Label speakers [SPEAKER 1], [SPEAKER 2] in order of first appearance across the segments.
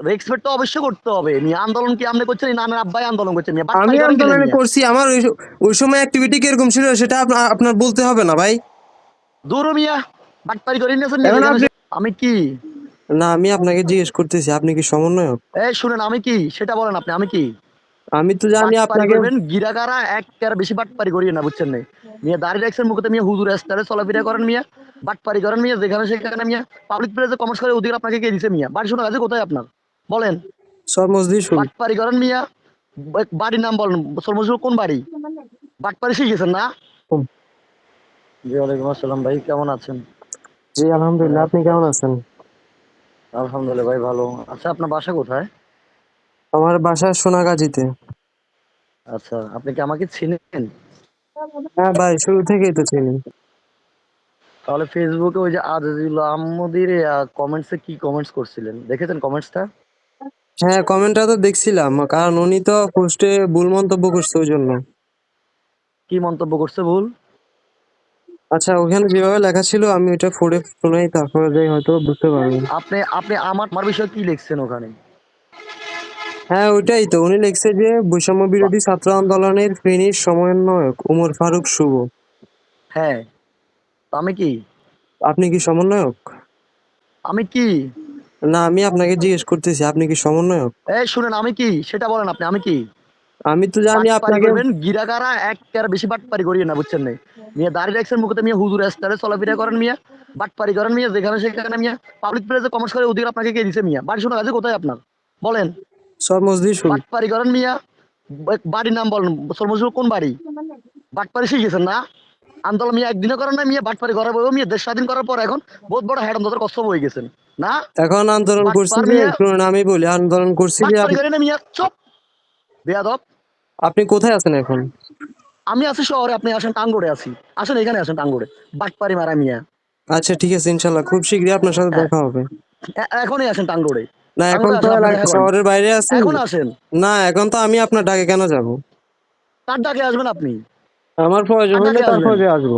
[SPEAKER 1] Respect তো অবশ্যই করতে হবে। নিয়ে আন্দোলন কি আপনি করছেন? না আমার আব্বাই আন্দোলন করছেন।
[SPEAKER 2] আমি আন্দোলন করছি। আমার ওই- সময় অ্যাক্টিভিটি কীরকম ছিল সেটা আপনার বলতে হবে না ভাই।
[SPEAKER 1] দূর মিয়া বাটপারি করে আমি কি?
[SPEAKER 2] না আমি আপনাকে জিজ্ঞেস করতেছি আপনি কি সমন্বয়ক?
[SPEAKER 1] এই শুনেন আমি কি? সেটা বলেন আপনি আমি কি?
[SPEAKER 2] আমি তো জানি আপনাকে
[SPEAKER 1] গিরাকারা এক টার বেশি বাটপারি করিয়ে না বুঝছেন না মিয়া দাঁড়িয়ে রাখছেন মুখতে মিয়া হুজুর চলাফেরা করেন মিয়া বাটপারি করেন মিয়া যেখানে সেখানে মিয়া পাবলিক প্লেসে কমার্স করে অধিকার আপনাকে কে দিছে মিয়া? বাড়ি শোনা আছে কোথায় আপনার? বলেন।
[SPEAKER 2] সরমজদি শুন।
[SPEAKER 1] বাটপারি করেন মিয়া। বাড়ির নাম বলেন। কোন বাড়ি? বাটপারি না? জি ওয়ালাইকুম আসসালাম ভাই কেমন আছেন?
[SPEAKER 2] জি আলহামদুলিল্লাহ আপনি কেমন আছেন?
[SPEAKER 1] আলহামদুলিল্লাহ ভাই ভালো। আচ্ছা আপনার বাসা কোথায়?
[SPEAKER 2] আমার বাসা সোনাগাজীতে।
[SPEAKER 1] আচ্ছা আপনি কি আমাকে চিনেন?
[SPEAKER 2] হ্যাঁ ভাই শুরু থেকেই তো চিনি।
[SPEAKER 1] তাহলে ফেসবুকে ওই যে আজিজুল আহমদির কমেন্টসে কি কমেন্টস করছিলেন? দেখেছেন কমেন্টসটা
[SPEAKER 2] হ্যাঁ কমেন্টটা তো দেখছিলাম। কারণ উনি তো পোস্টে ভুল মন্তব্য করছে ওই জন্য
[SPEAKER 1] কি মন্তব্য করছে ভুল?
[SPEAKER 2] আচ্ছা ওখানে যেভাবে লেখা ছিল আমি ওইটা পড়ে শোনাই তারপরে যাই হয়তো বুঝতে পারবেন
[SPEAKER 1] আপনি আপনি আমার আমার বিষয়ে কি লিখছেন ওখানে?
[SPEAKER 2] হ্যাঁ ওইটাই তো। উনি লিখছে যে বৈষম্য বিরোধী ছাত্র আন্দোলনের ফেনীর সমন্বয়ক উমর ফারুক শুভ।
[SPEAKER 1] হ্যাঁ। আমি কি?
[SPEAKER 2] আপনি কি সমন্বয়ক?
[SPEAKER 1] আমি কি?
[SPEAKER 2] না আমি আপনাকে জিজ্ঞেস করতেছি আপনি কি সমন্বয়ক?
[SPEAKER 1] এই শুনেন আমি কি? সেটা বলেন আপনি আমি কি?
[SPEAKER 2] আমি তো জানি আপনাকে
[SPEAKER 1] গিরাকারা এক টার বেশি বাটপারি করিয়ে না বুঝছেন না মিয়া দাঁড়িয়ে রাখছেন মুখতে মিয়া হুজুর এস্তারে চলাফেরা করেন মিয়া বাটপারি করেন মিয়া যেখানে সেখানে মিয়া পাবলিক প্লেসে কমার্স করে অধিকার আপনাকে কে দিছে মিয়া? বাড়ি শোনা আছে কোথায় আপনার? বলেন।
[SPEAKER 2] সরমজদি শুন।
[SPEAKER 1] বাটপারি করেন মিয়া বাড়ির নাম বলেন সর্বশেষ কোন বাড়ি? বাটপারি শিখেছেন না? আন্দোলন মিয়া একদিনও করেন না মিয়া বাটপারি করার মিয়া দেশ স্বাধীন করার পর এখন বহুত বড় হ্যাড অন্তত কষ্ট হয়ে গেছেন। না?
[SPEAKER 2] এখন আন্দোলন করছি যে শুনুন আমি বলি আন্দোলন করছি যে আপনি কোথায় আছেন এখন?
[SPEAKER 1] আমি আছি শহরে আপনি আসেন টাঙ্গড়ে আছি। আসেন এখানে আসেন টাঙ্গড়ে। বাটপারি মারা মিয়া।
[SPEAKER 2] আচ্ছা ঠিক আছে ইনশাল্লাহ। খুব শীঘ্রই আপনার সাথে
[SPEAKER 1] হ্যাঁ।
[SPEAKER 2] দেখা হবে।
[SPEAKER 1] এখনই আসেন টাঙ্গড়ে।
[SPEAKER 2] না এখন তো। শহরের বাইরে আছি
[SPEAKER 1] এখন আসেন।
[SPEAKER 2] না এখন তো আমি আপনার ডাকে কেন যাব?
[SPEAKER 1] কার ডাকে আসবেন আপনি?
[SPEAKER 2] আমার প্রয়োজন হলে তারপরে আসব।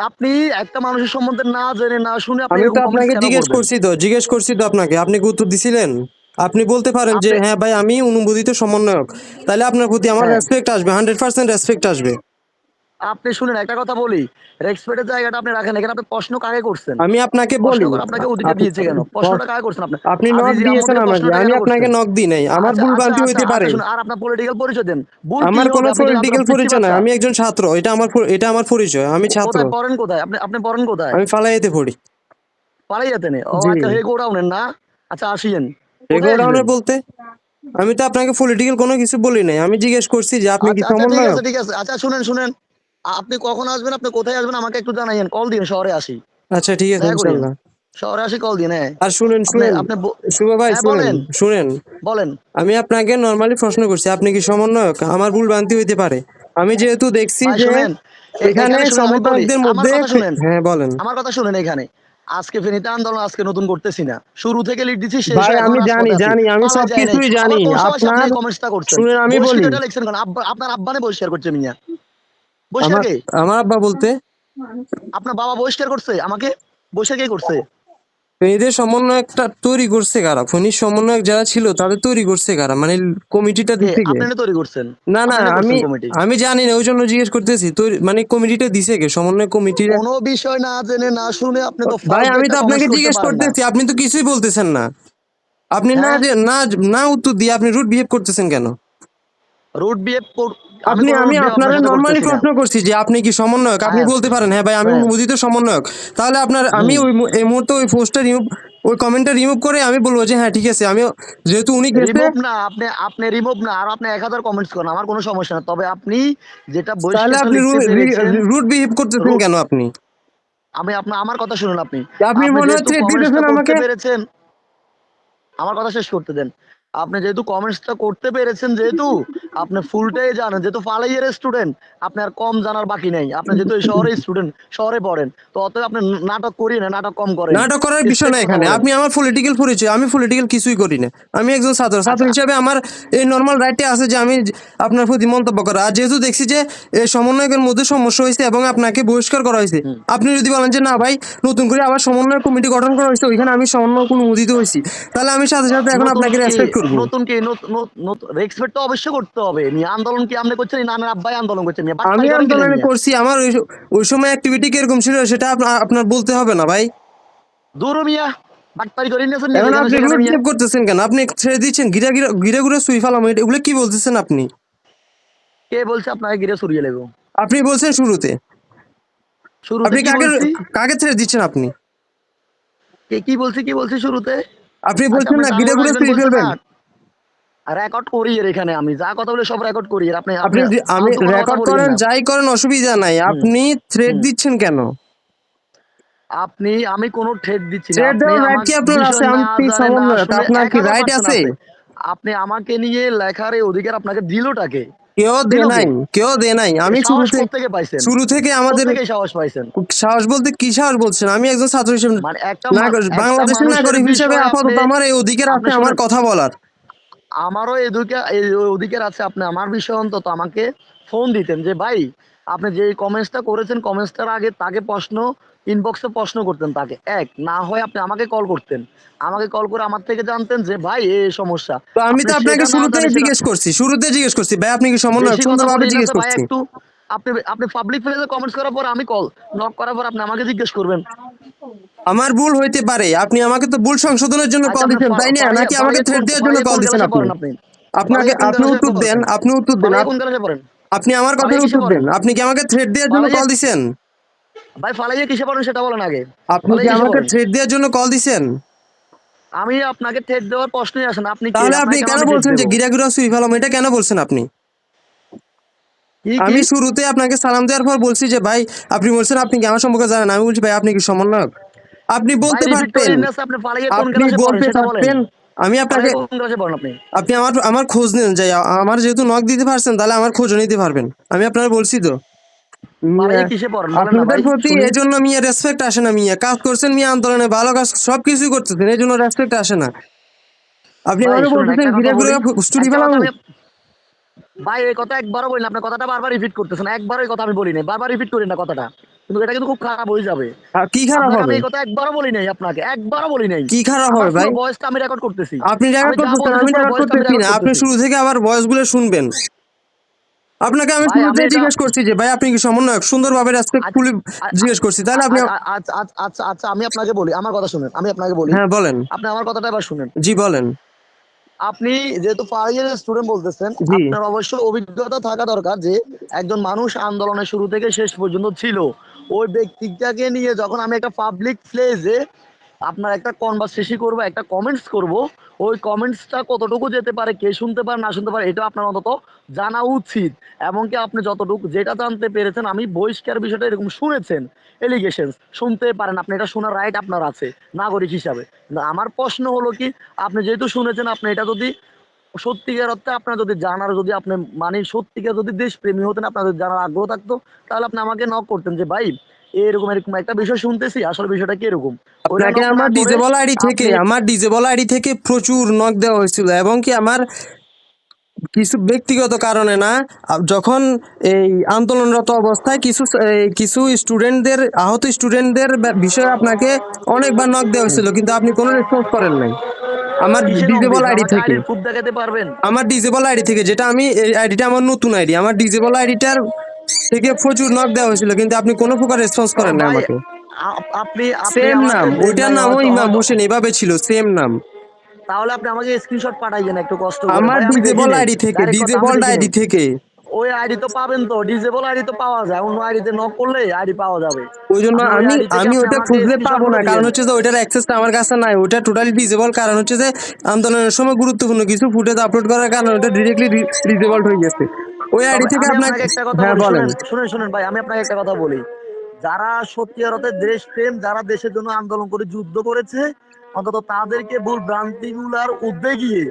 [SPEAKER 1] আপনি একটা মানুষের সম্বন্ধে না জেনে না শুনে আপনি
[SPEAKER 2] আমি তো আপনাকে জিজ্ঞেস করছি তো জিজ্ঞেস করছি তো আপনাকে। আপনি কি উত্তর দিছিলেন? আপনি বলতে পারেন যে হ্যাঁ ভাই আমি অনুমোদিত সমন্বয়ক। তাহলে আপনার প্রতি আমার
[SPEAKER 1] হ্যাঁ।
[SPEAKER 2] রেসপেক্ট আসবে হান্ড্রেড পার্সেন্ট রেসপেক্ট আসবে।
[SPEAKER 1] আপনি শুনেন একটা কথা বলি। রেসপেক্টের জায়গাটা আপনি রাখেন এখানে আপনি প্রশ্ন কাকে করছেন?
[SPEAKER 2] আমি আপনাকে বলি।
[SPEAKER 1] আপনাকে অধিকার দিয়েছে কেন? প্রশ্নটা কাকে করছেন আপনি?
[SPEAKER 2] আপনি নক দিয়েছেন আমাকে আমি আপনাকে নক দিই নাই। আমার
[SPEAKER 1] আচ্ছা,
[SPEAKER 2] ভুল
[SPEAKER 1] আচ্ছা,
[SPEAKER 2] ভ্রান্তি হইতে
[SPEAKER 1] আচ্ছা,
[SPEAKER 2] পারে।
[SPEAKER 1] আর আপনার পলিটিক্যাল পরিচয় দেন।
[SPEAKER 2] আমার কোনো পলিটিক্যাল পরিচয় নাই। আমি একজন ছাত্র এটা আমার এটা আমার পরিচয় আমি ছাত্র।
[SPEAKER 1] কোথায়? পড়েন কোথায়? আপনি আপনি পড়েন কোথায়?
[SPEAKER 2] আমি ফালাইতে পড়ি।
[SPEAKER 1] পালাই যেতেন ও। আচ্ছা হে গোডাউনের না? আচ্ছা আসিয়েন।
[SPEAKER 2] রেগুলার বলতে? আমি তো আপনাকে পলিটিক্যাল কোনো কিছু বলি নাই। আমি জিজ্ঞেস করছি যে আপনি কি
[SPEAKER 1] আচ্ছা আচ্ছা, ঠিক আছে। আচ্ছা শুনেন শুনেন। আপনি কখন আসবেন? আপনি কোথায় আসবেন? আমাকে একটু জানাইয়েন। কল দিন শহরে আসি।
[SPEAKER 2] আচ্ছা ঠিক আছে। ইনশাল্লাহ।
[SPEAKER 1] শহরে আসি কল দিন হ্যাঁ
[SPEAKER 2] আর শুনেন শুনেন।
[SPEAKER 1] আপনি
[SPEAKER 2] শুভ ভাই
[SPEAKER 1] হ্যাঁ,
[SPEAKER 2] শুনেন। শুনেন।
[SPEAKER 1] বলেন।
[SPEAKER 2] আমি আপনাকে নরমালি প্রশ্ন করছি আপনি কি সমন্বয়ক? আমার ভুল ভ্রান্তি হইতে পারে। আমি যেহেতু দেখছি যে
[SPEAKER 1] শুনেন,
[SPEAKER 2] এখানে সমন্বয়কদের মধ্যে হ্যাঁ বলেন।
[SPEAKER 1] আমার কথা শুনেন এখানে। আজকে ফেনীতে আন্দোলন আজকে নতুন করতেছি না। শুরু থেকে লিড দিচ্ছি শেষ
[SPEAKER 2] ভাই, আমি জানি, জানি, আমি
[SPEAKER 1] নাই।
[SPEAKER 2] সবকিছুই জানি। আপনার-
[SPEAKER 1] এই কমেন্টসটা করছেন?
[SPEAKER 2] শুনেন, আমি বলি।
[SPEAKER 1] আপনার আব্বানে বহিষ্কার করছে মিয়া বৈশাখী
[SPEAKER 2] আমার আব্বা বলতে?
[SPEAKER 1] আপনার বাবা বহিষ্কার করছে? আমাকে বৈশাখী করছে?
[SPEAKER 2] এদের সমন্বয়কটা তৈরি করছে কারা? সমন্বয়ক যারা ছিল তাদের তৈরি করছে কারা? মানে কমিটিটা
[SPEAKER 1] আপনি তৈরি করছেন?
[SPEAKER 2] না না আমি আমি জানি না ওই জন্য জিজ্ঞেস করতেছি। মানে কমিটিটা দিছে কে? সমন্বয় কমিটি?
[SPEAKER 1] কোনো বিষয় না জেনে না শুনে আপনি তো
[SPEAKER 2] ভাই আমি তো আপনাকে জিজ্ঞেস করতেছি আপনি তো কিছুই বলতেছেন না। আপনি না
[SPEAKER 1] হ্যাঁ?
[SPEAKER 2] না না উত্তর দিয়ে আপনি রুট বিহেভ করতেছেন কেন?
[SPEAKER 1] রুট বিহেভ
[SPEAKER 2] আপনি আমি আপনার নরমালি প্রশ্ন করছি যে আপনি কি সমন্বয়ক? আপনি
[SPEAKER 1] হ্যাঁ।
[SPEAKER 2] বলতে পারেন হ্যাঁ ভাই আমি
[SPEAKER 1] হ্যাঁ।
[SPEAKER 2] অনুমোদিত সমন্বয়ক। তাহলে আপনার আমি ওই এই মুহূর্তে ওই পোস্টটা রিমুভ ওই কমেন্টটা রিমুভ করে আমি বলব যে হ্যাঁ ঠিক আছে আমি যেহেতু উনি গেছে
[SPEAKER 1] রিমুভ না আপনি আপনি রিমুভ না আর আপনি এক হাজার কমেন্টস করেন আমার কোনো সমস্যা না। তবে আপনি যেটা
[SPEAKER 2] বলছেন
[SPEAKER 1] তাহলে
[SPEAKER 2] আপনি রুট বিহেভ করতেছেন কেন আপনি?
[SPEAKER 1] আমি আপনার আমার কথা শুনুন আপনি।
[SPEAKER 2] আপনি মনে হচ্ছে আমাকে?
[SPEAKER 1] পেরেছেন আমার কথা শেষ করতে দেন। আপনি যেহেতু কমেন্টসটা করতে পেরেছেন যেহেতু আপনি ফুলটাই জানেন যেহেতু ফালাইয়ের স্টুডেন্ট আপনি আর কম জানার বাকি নেই। আপনি যেহেতু এই শহরে স্টুডেন্ট শহরে পড়েন তো অতএব আপনি নাটক করিয়ে না নাটক কম করেন।
[SPEAKER 2] নাটক করার বিষয় না এখানে। আপনি আমার পলিটিক্যাল পরিচয় আমি পলিটিক্যাল কিছুই করি না। আমি একজন ছাত্র। ছাত্র
[SPEAKER 1] আচ্ছা।
[SPEAKER 2] হিসেবে আমার এই নর্মাল রাইটে আছে যে আমি আপনার প্রতি মন্তব্য করা। আর যেহেতু দেখছি যে এই সমন্বয়কের মধ্যে সমস্যা হয়েছে এবং আপনাকে বহিষ্কার করা হয়েছে আপনি যদি বলেন যে না ভাই নতুন করে আবার সমন্বয় কমিটি গঠন করা হয়েছে ওইখানে আমি সমন্বয় অনুমোদিত হয়েছি। তাহলে আমি সাথে সাথে এখন আপনাকে রেসপেক্ট
[SPEAKER 1] নতুন কি রেসপেক্ট তো অবশ্যই করতে হবে। নিয়ে আন্দোলন কি আপনি করছেন? না আব্বাই আন্দোলন করছেন
[SPEAKER 2] আমি আন্দোলন করছি আমার ওই- ওই সময় অ্যাক্টিভিটি কীরকম ছিল সেটা আপনার বলতে হবে না ভাই।
[SPEAKER 1] দূর মিয়া বাটপারি করে নিয়েছেন
[SPEAKER 2] এখন আপনি
[SPEAKER 1] সেখানে
[SPEAKER 2] রুট করতেছেন কেন? আপনি ছেড়ে দিচ্ছেন গিরা গিরা গিরা ঘুরে সুই ফেলাম এগুলো কি বলতেছেন আপনি?
[SPEAKER 1] কে বলছে আপনাকে গিরে সরিয়ে লেগো
[SPEAKER 2] আপনি বলছেন শুরুতে। আপনি কাকে কাকে ছেড়ে দিচ্ছেন আপনি?
[SPEAKER 1] কে কি বলছি কি বলছি শুরুতে?
[SPEAKER 2] আপনি
[SPEAKER 1] আচ্ছা,
[SPEAKER 2] বলছেন না গিরে ঘুরে ফেলবেন।
[SPEAKER 1] রেকর্ড করি এর এখানে আমি। যা কথা বলে সব রেকর্ড করি। আপনি
[SPEAKER 2] আপনি আমি রেকর্ড করেন যাই করেন অসুবিধা নাই। আপনি থ্রেড দিচ্ছেন কেন?
[SPEAKER 1] আপনি আমি কোনো ঠেট দিচ্ছি না। আপনি
[SPEAKER 2] কি আপনার আছে? আপনি
[SPEAKER 1] জানেন, না
[SPEAKER 2] সমন্বয়ক,
[SPEAKER 1] শুনে
[SPEAKER 2] আপনার কি
[SPEAKER 1] 1000%
[SPEAKER 2] আছে?
[SPEAKER 1] আপনি আমাকে নিয়ে লেখার এই অধিকার আপনাকে দিলটাকে
[SPEAKER 2] কেউ দে নাই কেউ দে নাই। আমি শুরু থেকে
[SPEAKER 1] পাইছেন?
[SPEAKER 2] শুরু থেকে আমাদের
[SPEAKER 1] থেকে সাহস পাইছেন?
[SPEAKER 2] সাহস বলতে কি সাহস বলছেন? আমি একজন ছাত্র হিসেবে
[SPEAKER 1] মানে
[SPEAKER 2] বাংলাদেশের নাগরিক হিসেবে আপাতত আমার এই অধিকার
[SPEAKER 1] আপনি
[SPEAKER 2] আছে আমার কথা বলার।
[SPEAKER 1] আমারও এই অধিকার আছে আপনি আমার বিষয়ে অন্তত আমাকে ফোন দিতেন যে ভাই আপনি যে কমেন্টসটা করেছেন কমেন্টসটার আগে তাকে প্রশ্ন ইনবক্সে প্রশ্ন করতেন তাকে। এক না হয় আপনি আমাকে কল করতেন। আমাকে কল করে আমার থেকে জানতেন যে ভাই এই সমস্যা।
[SPEAKER 2] তো আমি তো আপনাকে শুরুতে জিজ্ঞেস করছি শুরুতে জিজ্ঞেস করছি। ভাই আপনি কি সমন্বয় সুন্দরভাবে জিজ্ঞেস করছি।
[SPEAKER 1] আপনি আপনি পাবলিক প্লেসে কমেন্টস করার পর আমি কল নক করার পর আপনি আমাকে জিজ্ঞেস করবেন।
[SPEAKER 2] আমার ভুল হইতে পারে। আপনি আমাকে তো ভুল সংশোধনের জন্য
[SPEAKER 1] আচ্ছা,
[SPEAKER 2] কল দিচ্ছেন তাই না? নাকি আমাকে থ্রেড দেওয়ার জন্য কল দিচ্ছেন আপনি? আপনাকে আপনি উত্তর দেন আপনি উত্তর দেন। আপনি আমার কথার উত্তর দেন। আপনি কি আমাকে থ্রেড দেওয়ার জন্য কল দিচ্ছেন?
[SPEAKER 1] ভাই ফালাইয়া কিসে পড়েন সেটা বলেন আগে।
[SPEAKER 2] আপনি কি আমাকে? থ্রেড দেওয়ার জন্য কল দিছেন
[SPEAKER 1] আমি আপনাকে ঠেট দেওয়ার প্রশ্নই আসে না। আপনি
[SPEAKER 2] তাহলে আপনি কেন বলছেন যে? গিরা গিরা সুই ফেলাম? এটা কেন বলছেন আপনি? আমি শুরুতে আপনাকে সালাম দেওয়ার পর বলছি যে ভাই আপনি বলছেন আপনি কি আমার সম্পর্কে জানেন? আমি বলছি ভাই আপনি কি সমন্বয়ক? আপনি বলতে পারতেন।
[SPEAKER 1] আপনি
[SPEAKER 2] বলতে পারতেন। আমি আপনাকে
[SPEAKER 1] আপনি?
[SPEAKER 2] আমার আমার খোঁজ নেন যাই আমার যেহেতু নক দিতে পারছেন তাহলে আমার খোঁজও নিতে পারবেন। আমি আপনার বলছি তো।
[SPEAKER 1] না
[SPEAKER 2] আপনাদের প্রতি এই জন্য মিয়া রেসপেক্ট আসে না মিয়া। কাজ করছেন মিয়া আন্দোলনে ভালো কাজ সব কিছুই করতেছেন এই জন্য রেসপেক্ট আসে না। আপনি আমাকে বলতেছেন ঘিরে ঘুরে স্টুডি ফেলাম
[SPEAKER 1] ভাই এই কথা একবারও বলি না আপনি কথাটা বারবার রিপিট করতেছেন একবারও এই কথা আমি বলি নাই বারবার রিপিট করি না কথাটা। কিন্তু এটা কিন্তু খুব খারাপ হয়ে যাবে।
[SPEAKER 2] কি খারাপ হবে?
[SPEAKER 1] এই কথা একবারও বলি নাই আপনাকে একবারও বলি নাই।
[SPEAKER 2] কি খারাপ হবে ভাই?
[SPEAKER 1] ভয়েসটা আমি রেকর্ড করতেছি।
[SPEAKER 2] আপনি রেকর্ড করতেছেন আমি রেকর্ড করতেছি না আপনি শুরু থেকে আবার ভয়েসগুলো শুনবেন। আপনাকে আমি শুরুতে জিজ্ঞেস করছি যে ভাই আপনি কি সমন্বয়ক? সুন্দরভাবে রেসপেক্টফুলি
[SPEAKER 1] আচ্ছা,
[SPEAKER 2] জিজ্ঞেস করছি। তাহলে আপনি
[SPEAKER 1] আচ্ছা আচ্ছা আচ্ছা আচ্ছা আমি আপনাকে বলি আমার কথা শুনেন আমি আপনাকে বলি।
[SPEAKER 2] হ্যাঁ বলেন।
[SPEAKER 1] আপনি আমার কথাটা এবার শুনেন।
[SPEAKER 2] জি বলেন।
[SPEAKER 1] আপনি যেহেতু ফাইভ স্টুডেন্ট বলতেছেন আপনার অবশ্যই অভিজ্ঞতা থাকা দরকার যে একজন মানুষ আন্দোলনের শুরু থেকে শেষ পর্যন্ত ছিল। ওই ব্যক্তিটাকে নিয়ে যখন আমি একটা পাবলিক প্লেসে আপনার একটা কনভারসেশন করব, একটা কমেন্টস করব, ওই কমেন্টসটা কতটুকু যেতে পারে, কে শুনতে পারে, না শুনতে পারে, এটা আপনার অন্তত জানা উচিত। এমনকি আপনি যতটুকু, যেটা জানতে পেরেছেন, আমি বহিষ্কার বিষয়টা এরকম শুনেছেন এলিগেশন শুনতে পারেন, আপনি এটা শোনার রাইট আপনার আছে, নাগরিক হিসাবে। আমার প্রশ্ন হলো কি, আপনি যেহেতু শুনেছেন, আপনি এটা যদি সত্যিকার অর্থে আপনার যদি জানার যদি আপনি মানে সত্যিকার যদি দেশপ্রেমী হতেন আপনার যদি জানার আগ্রহ থাকতো তাহলে আপনি আমাকে নক করতেন যে ভাই এরকম এরকম একটা বিষয় শুনতেছি আসলে বিষয়টা কি এরকম? ওইটা
[SPEAKER 2] আপনাকে আমার ডিজেবল আইডি থেকে আমার ডিজেবল আইডি থেকে প্রচুর নক দেওয়া হয়েছিল এবং কি আমার কিছু ব্যক্তিগত কারণে না যখন এই আন্দোলনরত অবস্থায় কিছু কিছু স্টুডেন্টদের আহত স্টুডেন্টদের বিষয়ে আপনাকে অনেকবার নক দেওয়া হয়েছিল কিন্তু আপনি কোনো রেসপন্স করেন নাই। আমার ডিজেবল আইডি থেকে।
[SPEAKER 1] খুব দেখাতে পারবেন।
[SPEAKER 2] আমার ডিজেবল আইডি থেকে যেটা আমি এই আইডিটা আমার নতুন আইডি আমার ডিজেবল আইডিটার থেকে প্রচুর নক দেওয়া হয়েছিল কিন্তু আপনি কোনো প্রকার রেসপন্স করেন না আমাকে।
[SPEAKER 1] আপনি
[SPEAKER 2] সেম নাম। ওইটার
[SPEAKER 1] নাম
[SPEAKER 2] নামও ইমাম হোসেন এভাবে ছিল সেম নাম।
[SPEAKER 1] তাহলে আপনি আমাকে স্ক্রিনশট পাঠাইয়েন একটু কষ্ট
[SPEAKER 2] আমার ডিজেবল আইডি থেকে ডিজেবল আইডি থেকে।
[SPEAKER 1] ওই আইডি তো পাবেন তো ডিজেবল আইডি তো পাওয়া যায় অন্য আইডিতে নক করলে আইডি পাওয়া যাবে।
[SPEAKER 2] ওই জন্য আমি আমি ওটা খুঁজলে পাবো না কারণ হচ্ছে যে ওইটার অ্যাক্সেসটা আমার কাছে নাই ওটা টোটালি ডিজেবল কারণ হচ্ছে যে আন্দোলনের সময় গুরুত্বপূর্ণ কিছু ফুটেজ আপলোড করার কারণে ওটা ডিরেক্টলি ডিজেবল হয়ে গেছে। ওই আইডি থেকে আপনাকে
[SPEAKER 1] একটা কথা
[SPEAKER 2] হ্যাঁ
[SPEAKER 1] বলি
[SPEAKER 2] বলেন।
[SPEAKER 1] শুনেন শুনেন শুনেন ভাই আমি আপনাকে একটা কথা বলি। যারা সত্যিকার অর্থে দেশপ্রেম যারা দেশের জন্য আন্দোলন করে যুদ্ধ করেছে অন্তত তাদেরকে ভুল ভ্রান্তি গুলার উদ্যোগে গিয়ে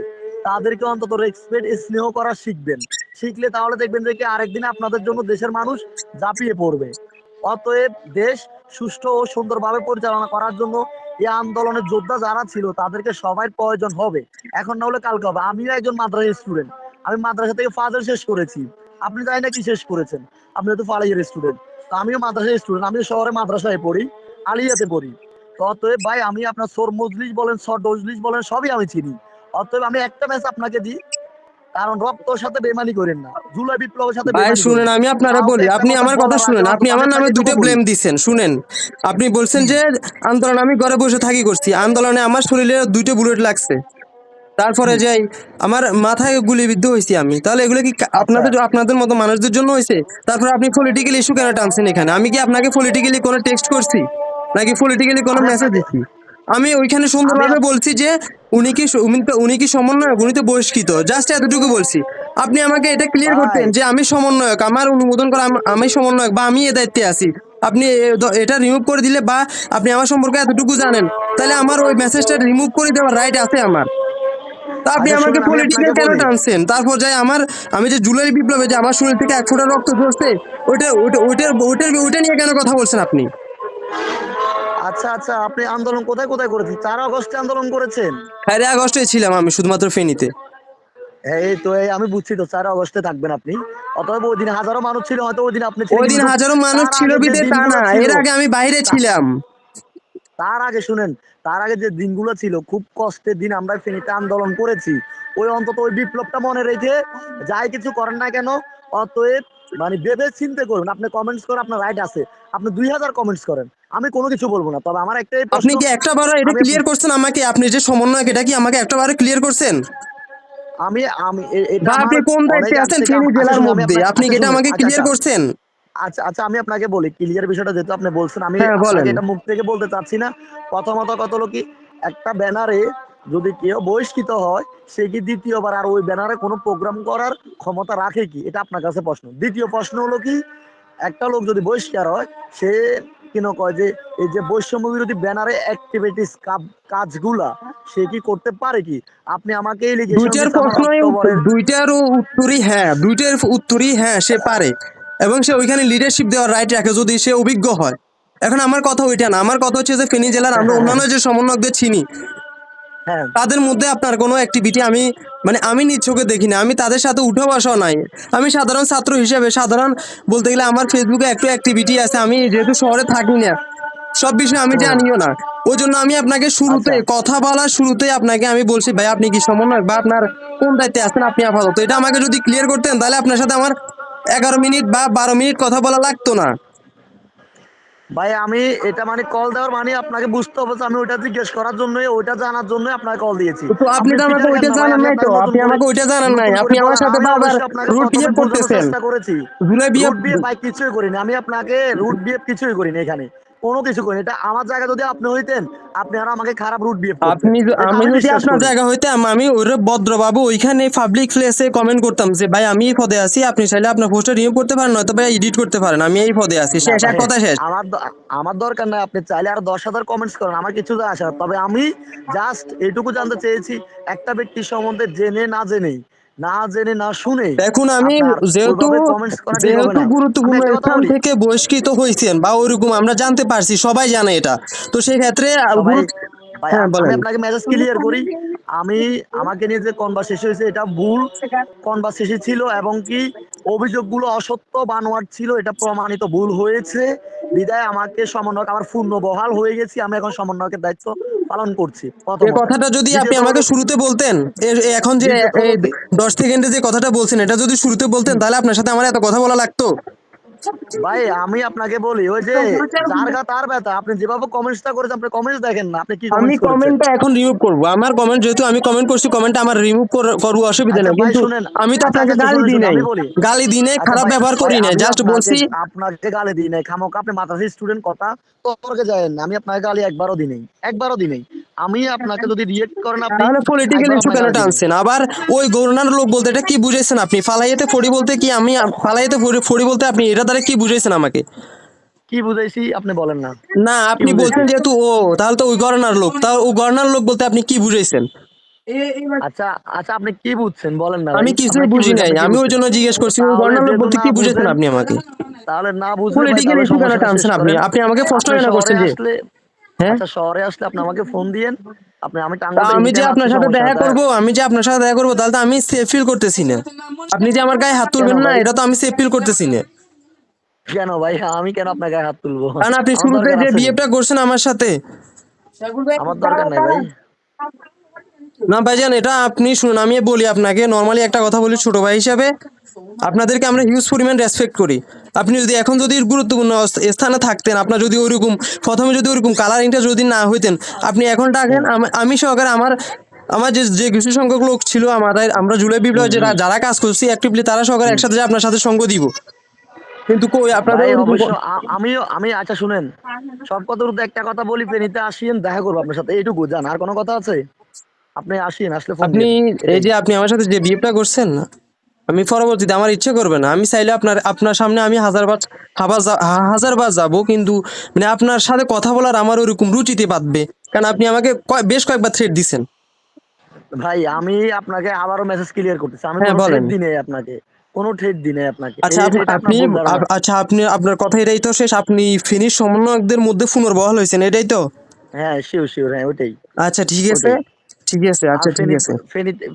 [SPEAKER 1] তাদেরকে অন্তত রেসপেক্ট স্নেহ করা শিখবেন। শিখলে তাহলে দেখবেন যে আরেকদিন আপনাদের জন্য দেশের মানুষ ঝাঁপিয়ে পড়বে। অতএব দেশ সুষ্ঠু ও সুন্দরভাবে পরিচালনা করার জন্য এই আন্দোলনের যোদ্ধা যারা ছিল, তাদেরকে সবাই প্রয়োজন হবে। এখন না হলে কালকে হবে। আমিও একজন মাদ্রাসা স্টুডেন্ট আমি মাদ্রাসা থেকে ফাজার শেষ করেছি। আপনি জানি না কি শেষ করেছেন? আপনি হয়তো ফালাইয়ের স্টুডেন্ট তো আমিও মাদ্রাসার স্টুডেন্ট আমিও শহরে মাদ্রাসায় পড়ি, আলিয়াতে পড়ি। তো অতএব ভাই, আমি আপনার সোর মজলিস বলেন, সর ডজলিস বলেন, সবই আমি চিনি। অতএব আমি একটা ম্যাচ আপনাকে দিই। কারণ রক্তর সাথে বেমানি করেন না। জুলাই বিপ্লবের সাথে
[SPEAKER 2] ভাই শুনেন আমি আপনারা বলি আপনি আমার কথা শুনেন। আপনি আমার নামে দুটো ব্লেম দিচ্ছেন শুনেন। আপনি বলছেন যে আন্দোলন আমি ঘরে বসে থাকি করছি। আন্দোলনে আমার শরীরে দুইটা বুলেট লাগছে। তারপরে যাই আমার মাথায় গুলিবিদ্ধ হয়েছি আমি। তাহলে এগুলো কি আপনাদের আপনাদের মতো মানুষদের জন্য হয়েছে? তারপরে আপনি পলিটিক্যাল ইস্যু কেন টানছেন এখানে? আমি কি আপনাকে পলিটিক্যালি কোনো টেক্সট করছি? নাকি পলিটিক্যালি কোনো মেসেজ
[SPEAKER 1] আপনাকে-
[SPEAKER 2] দিচ্ছি? আমি ওইখানে সুন্দরভাবে বলছি যে উনি কি উনি কি সমন্বয়ক? উনি তো বহিষ্কৃত। জাস্ট এতটুকু বলছি। আপনি আমাকে এটা ক্লিয়ার করতেন যে আমি সমন্বয়ক আমার অনুমোদন করা আমি সমন্বয়ক বা আমি এ দায়িত্বে আছি। আপনি এটা রিমুভ করে দিলে বা আপনি আমার সম্পর্কে এতটুকু জানেন তাহলে আমার ওই মেসেজটা রিমুভ করে দেওয়ার রাইট আছে আমার। তা আপনি
[SPEAKER 1] আচ্ছা,
[SPEAKER 2] আমাকে পলিটিক্যাল কেন। টানছেন? তারপর যাই আমার আমি যে জুলাই বিপ্লবে যে আমার শরীর থেকে এক ফোঁটা রক্ত ঝরছে ওইটা ওইটা ওইটার ওইটার ওইটা নিয়ে কেন কথা বলছেন আপনি?
[SPEAKER 1] আচ্ছা আচ্ছা আপনি আন্দোলন কোথায় কোথায় করেছেন? চার আগস্টে আন্দোলন করেছেন?
[SPEAKER 2] হ্যাঁ আগস্টে ছিলাম আমি শুধুমাত্র ফেনীতে।
[SPEAKER 1] এই তো এই আমি বুঝছি তো চার আগস্টে থাকবেন আপনি। অতএব ওই দিন হাজারো মানুষ ছিল হয়তো ওই দিন আপনি
[SPEAKER 2] ওই দিন হাজারো মানুষ
[SPEAKER 1] তার
[SPEAKER 2] ছিল
[SPEAKER 1] আগে
[SPEAKER 2] বিদে তা না এর আগে আমি বাইরে ছিলাম।
[SPEAKER 1] তার আগে শুনেন তার আগে যে দিনগুলো ছিল খুব কষ্টের দিন আমরা ফেনীতে আন্দোলন করেছি। ওই অন্তত ওই বিপ্লবটা মনে রেখে যাই কিছু করেন না কেন অতএব মানে ভেবে চিন্তে করুন। আপনি কমেন্টস করেন আপনার রাইট আছে। আপনি দুই হাজার কমেন্টস করেন। আমি কোনো কিছু বলব না। তবে আমার একটাই
[SPEAKER 2] আপনি কি একটা বার এটা ক্লিয়ার করছেন আমাকে? আপনি যে সমন্বয়ক এটা কি আমাকে একটা বার ক্লিয়ার করছেন?
[SPEAKER 1] আমি আমি এটা
[SPEAKER 2] আপনি কোন দায়িত্বে আছেন? ফেনী জেলার
[SPEAKER 1] আচ্ছা,
[SPEAKER 2] মধ্যে। আপনি
[SPEAKER 1] আচ্ছা,
[SPEAKER 2] এটা আমাকে
[SPEAKER 1] আচ্ছা,
[SPEAKER 2] ক্লিয়ার
[SPEAKER 1] আচ্ছা।
[SPEAKER 2] করছেন?
[SPEAKER 1] আচ্ছা আচ্ছা আমি আপনাকে বলি। ক্লিয়ার বিষয়টা যেহেতু আপনি বলছেন আমি
[SPEAKER 2] হ্যাঁ,
[SPEAKER 1] এটা মুখ থেকে বলতে চাচ্ছি না। প্রথমত কত হলো কি একটা ব্যানারে যদি কেউ বহিষ্কৃত হয় সে কি দ্বিতীয়বার আর ওই ব্যানারে কোনো প্রোগ্রাম করার ক্ষমতা রাখে কি? এটা আপনার কাছে প্রশ্ন। দ্বিতীয় প্রশ্ন হলো কি একটা লোক যদি বহিষ্কার হয় সে কেন কয় যে এই যে বৈষম্য বিরোধী ব্যানারে অ্যাক্টিভিটিস কাজগুলা সে কি করতে পারে কি? আপনি আমাকে
[SPEAKER 2] দুইটার প্রশ্নই দুইটারও উত্তরই হ্যাঁ দুইটার উত্তরই হ্যাঁ সে পারে। এবং সে ওইখানে লিডারশিপ দেওয়ার রাইট রাখে যদি সে অভিজ্ঞ হয়। এখন আমার কথা ওইটা না আমার কথা হচ্ছে যে ফেনী জেলার আমরা অন্যান্য যে সমন্বয়কদের চিনি তাদের মধ্যে আপনার কোনো অ্যাক্টিভিটি আমি মানে আমি চোখে দেখি না আমি তাদের সাথে উঠে বসাও নাই। আমি সাধারণ ছাত্র হিসেবে সাধারণ বলতে গেলে আমার ফেসবুকে একটু অ্যাক্টিভিটি আছে আমি যেহেতু শহরে থাকি না সব বিষয়ে আমি জানিও না। ওই জন্য আমি আপনাকে শুরুতে
[SPEAKER 1] আচ্ছা।
[SPEAKER 2] কথা বলার শুরুতে আপনাকে আমি বলছি ভাই আপনি কি সমন্বয়ক বা আপনার কোন দায়িত্বে আছেন আপনি আপাতত? এটা আমাকে যদি ক্লিয়ার করতেন তাহলে আপনার সাথে আমার এগারো মিনিট বা বারো মিনিট কথা বলা লাগতো না।
[SPEAKER 1] ভাই আমি এটা মানে কল দেওয়ার মানে আপনাকে বুঝতে হবে যে আমি ওইটা জিজ্ঞেস করার জন্য ওইটা জানার জন্য আপনাকে কল দিয়েছি।
[SPEAKER 2] তো আপনি তো আমাকে ওইটা জানান নাই তো। আপনি আমাকে ওইটা জানান নাই। আপনি আমার সাথে বারবার রুট
[SPEAKER 1] বিয়ে
[SPEAKER 2] বিহেভ করতেছেন।
[SPEAKER 1] চেষ্টা করেছি।
[SPEAKER 2] জুলাই বিহেভ
[SPEAKER 1] ভাই কিছুই করিনি। আমি আপনাকে রুট বিহেভ কিছুই করিনি এখানে। কোনো কিছু করিনি। এটা আমার জায়গা যদি আপনি হইতেন আপনি আর আমাকে খারাপ রুট বিহেভ
[SPEAKER 2] আপনি আমি যদি আপনার জায়গা হইতাম আমি ওর ভদ্রবাবু ওইখানে পাবলিক প্লেসে কমেন্ট করতাম যে ভাই আমি এই পদে আছি আপনি চাইলে আপনার পোস্টটা রিমুভ করতে পারেন নয়তো ভাই এডিট করতে পারেন আমি এই পদে আছি। শেষ এক কথা শেষ।
[SPEAKER 1] আমার আমার দরকার নাই আপনি চাইলে আর দশ হাজার কমেন্টস করেন আমার কিছু যায় আসে না। তবে আমি জাস্ট এইটুকু জানতে চেয়েছি একটা ব্যক্তির সম্বন্ধে জেনে না জেনে না জেনে না শুনে।
[SPEAKER 2] দেখুন আমি যেহেতু যেহেতু গুরুত্বপূর্ণ স্থান থেকে বহিষ্কৃত হয়েছেন বা ওইরকম আমরা জানতে পারছি সবাই জানে এটা। তো সেই ক্ষেত্রে
[SPEAKER 1] ভাই,
[SPEAKER 2] হ্যাঁ,
[SPEAKER 1] আমি আপনাকে মেসেজ ক্লিয়ার করি। আমি আমাকে নিয়ে যে কনভারসেশন হয়েছে এটা ভুল কনভারসেশন ছিল এবং কি অভিযোগগুলো অসত্য বানোয়ার ছিল এটা প্রমাণিত ভুল হয়েছে। বিদায় আমাকে সমন্বয়ক আমার পূর্ণ বহাল হয়ে গেছি আমি এখন সমন্বয়কের দায়িত্ব পালন করছি
[SPEAKER 2] এই কথাটা যদি আপনি আমাকে শুরুতে বলতেন এখন যে
[SPEAKER 1] দ্বিতীয়ত
[SPEAKER 2] এই
[SPEAKER 1] হলো কি-
[SPEAKER 2] দশ সেকেন্ডে যে কথাটা বলছেন এটা যদি শুরুতে বলতেন তাহলে আপনার সাথে আমার এত কথা বলা লাগতো।
[SPEAKER 1] ভাই আমি আপনাকে বলি ওই যে যার গা তার ব্যথা। আপনি যেভাবে কমেন্টসটা করেছেন আপনি কমেন্টস দেখেন না আপনি কি
[SPEAKER 2] আমি কমেন্টটা এখন রিমুভ করব। আমার কমেন্ট যেহেতু আমি কমেন্ট করছি কমেন্টটা আমার রিমুভ করব অসুবিধা নেই।
[SPEAKER 1] আচ্ছা
[SPEAKER 2] কিন্তু আমি তো
[SPEAKER 1] আচ্ছা,
[SPEAKER 2] আপনাকে
[SPEAKER 1] আচ্ছা,
[SPEAKER 2] গালি দিই নাই। গালি দিই নাই
[SPEAKER 1] আচ্ছা
[SPEAKER 2] খারাপ ব্যবহার করি নাই। জাস্ট বলছি
[SPEAKER 1] আপনাকে গালি দিই নাই খামক আপনি মাদ্রাসা স্টুডেন্ট কথা তর্কে যায় না আমি আপনাকে গালি একবারও দিই নাই একবারও দিই নাই। আমি আপনাকে যদি রিয়েক্ট করেন আপনি
[SPEAKER 2] তাহলে পলিটিক্যাল ইস্যু কেন। টানছেন? আবার ওই গৌরনার লোক বলতে এটা কি বুঝাইছেন আপনি? ফালাইয়াতে ফড়ি বলতে কি আমি ফালাইয়াতে ফড়ি- বলতে আপনি এটা দ্বারা কি বুঝাইছেন আমাকে?
[SPEAKER 1] কি বুঝাইছি আপনি বলেন না।
[SPEAKER 2] না আপনি? বলছেন যেহেতু ও তাহলে তো ওই গড়নার লোক। তা ও গড়নার লোক বলতে আপনি কি বুঝাইছেন?
[SPEAKER 1] আচ্ছা আচ্ছা আপনি কি বুঝছেন? বলেন না।
[SPEAKER 2] আমি
[SPEAKER 1] ভাই।
[SPEAKER 2] কিছুই
[SPEAKER 1] কি
[SPEAKER 2] বুঝি নাই। আমি ওই জন্য জিজ্ঞেস করছি ওই
[SPEAKER 1] তাহলে
[SPEAKER 2] বর্ণার
[SPEAKER 1] যেহেতু
[SPEAKER 2] বলতে কি বুঝেছেন আপনি আমাকে?
[SPEAKER 1] তাহলে না বুঝলে
[SPEAKER 2] পলিটিক্যাল ইস্যু কেন টানছেন আপনি? আপনি আমাকে প্রশ্ন কেন করছেন যে
[SPEAKER 1] আসলে আচ্ছা শহরে আসলে আপনি আমাকে ফোন দিয়েন। আপনি আমি
[SPEAKER 2] আমি যে আপনার সাথে দেখা। করব আমি যে আপনার সাথে দেখা করব তাহলে তো আমি সেফ ফিল করতেছি না। আপনি যে আমার গায়ে হাত তুলবেন না এটা তো আমি সেফ ফিল করতেছি না।
[SPEAKER 1] কেন ভাই? আমি কেন আপনার গায়ে হাত তুলবো?
[SPEAKER 2] কারণ আপনি শুরুতে যে? বিহেভটা করছেন আমার সাথে।
[SPEAKER 1] আমার দরকার নাই ভাই।
[SPEAKER 2] না ভাইজান এটা আপনি শুনুন আমি বলি আপনাকে নর্মালি একটা কথা বলি ছোট ভাই হিসাবে। আপনাদেরকে আমরা হিউজ পরিমাণ রেসপেক্ট করি। আপনি যদি এখন যদি গুরুত্বপূর্ণ স্থানে থাকতেন আপনার যদি ওইরকম প্রথমে যদি ওইরকম কালারিংটা যদি না হইতেন আপনি এখন ডাকেন আমি সহকারে আমার আমার যে যে কিছু সংখ্যক লোক ছিল আমাদের আমরা জুলাই বিপ্লবে যারা যারা কাজ করছি অ্যাক্টিভলি তারা সহকারে একসাথে যে আপনার সাথে সঙ্গ দিব। কিন্তু কই আপনাদের
[SPEAKER 1] আমিও আমি আচ্ছা শুনেন। সব কথার মধ্যে একটা কথা বলি ফেনীতে আসিয়েন দেখা করব আপনার সাথে। এইটুকু জান। আর কোনো কথা আছে? আপনি আসিয়েন আসলে
[SPEAKER 2] আপনি এই যে আপনি আমার সাথে যে বিহেভটা করছেন না আমি পরবর্তীতে আমার ইচ্ছে করবে না। আমি চাইলে আপনার আপনার সামনে আমি হাজারবার হাবার হাজারবার যাব কিন্তু মানে আপনার সাথে কথা বলার আমার ওরকম রুচিতে বাঁধবে। কারণ আপনি আমাকে বেশ কয়েকবার থ্রেট দিছেন।
[SPEAKER 1] ভাই আমি আপনাকে আবারও মেসেজ ক্লিয়ার করতেছি। আমি
[SPEAKER 2] হ্যাঁ,
[SPEAKER 1] কোনো
[SPEAKER 2] বলেন।
[SPEAKER 1] দিই আপনাকে। কোনো থ্রেড দিই নাই আপনাকে।
[SPEAKER 2] আচ্ছা আপনি আচ্ছা আপনি আপনার কথা এটাই তো শেষ। আপনি ফিনিশ সমন্বয়কদের মধ্যে পুনর্বহাল হয়েছেন এটাই তো?
[SPEAKER 1] হ্যাঁ শিওর শিওর হ্যাঁ ওটাই
[SPEAKER 2] আচ্ছা ঠিক আছে। ঠিক আছে আচ্ছা ঠিক আছে।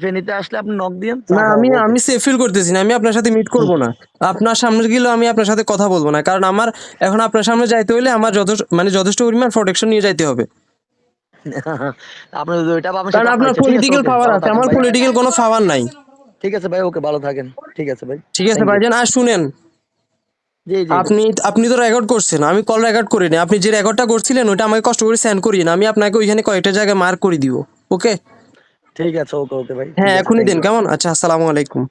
[SPEAKER 1] ফেনীতে আসলে আপনি নক দিয়েন
[SPEAKER 2] না আমি আমি সেফ ফিল করতেছি না আমি আপনার সাথে মিট করব না। আপনার সামনে গেলেও আমি আপনার সাথে কথা বলব না কারণ আমার এখন আপনার সামনে যাইতে হলে আমার যথেষ্ট মানে যথেষ্ট পরিমাণ প্রোটেকশন নিয়ে যাইতে হবে।
[SPEAKER 1] ওইটা
[SPEAKER 2] কারণ আপনার পলিটিক্যাল পাওয়ার আছে আমার পলিটিক্যাল কোনো পাওয়ার নাই।
[SPEAKER 1] ঠিক আছে ভাই ওকে ভালো থাকেন ঠিক আছে ভাই।
[SPEAKER 2] ঠিক আছে ভাইজান আর শুনেন। আপনি আপনি তো রেকর্ড করছেন আমি কল রেকর্ড করিনি। আপনি যে রেকর্ডটা করছিলেন ওটা আমাকে কষ্ট করে সেন্ড করিয়ে আমি আপনাকে ওইখানে কয়েকটা জায়গায় মার্ক করে দিব। ওকে
[SPEAKER 1] ঠিক আছে ওকে ওকে ভাই।
[SPEAKER 2] হ্যাঁ এখনই দিন কেমন? আচ্ছা আসসালামু আলাইকুম।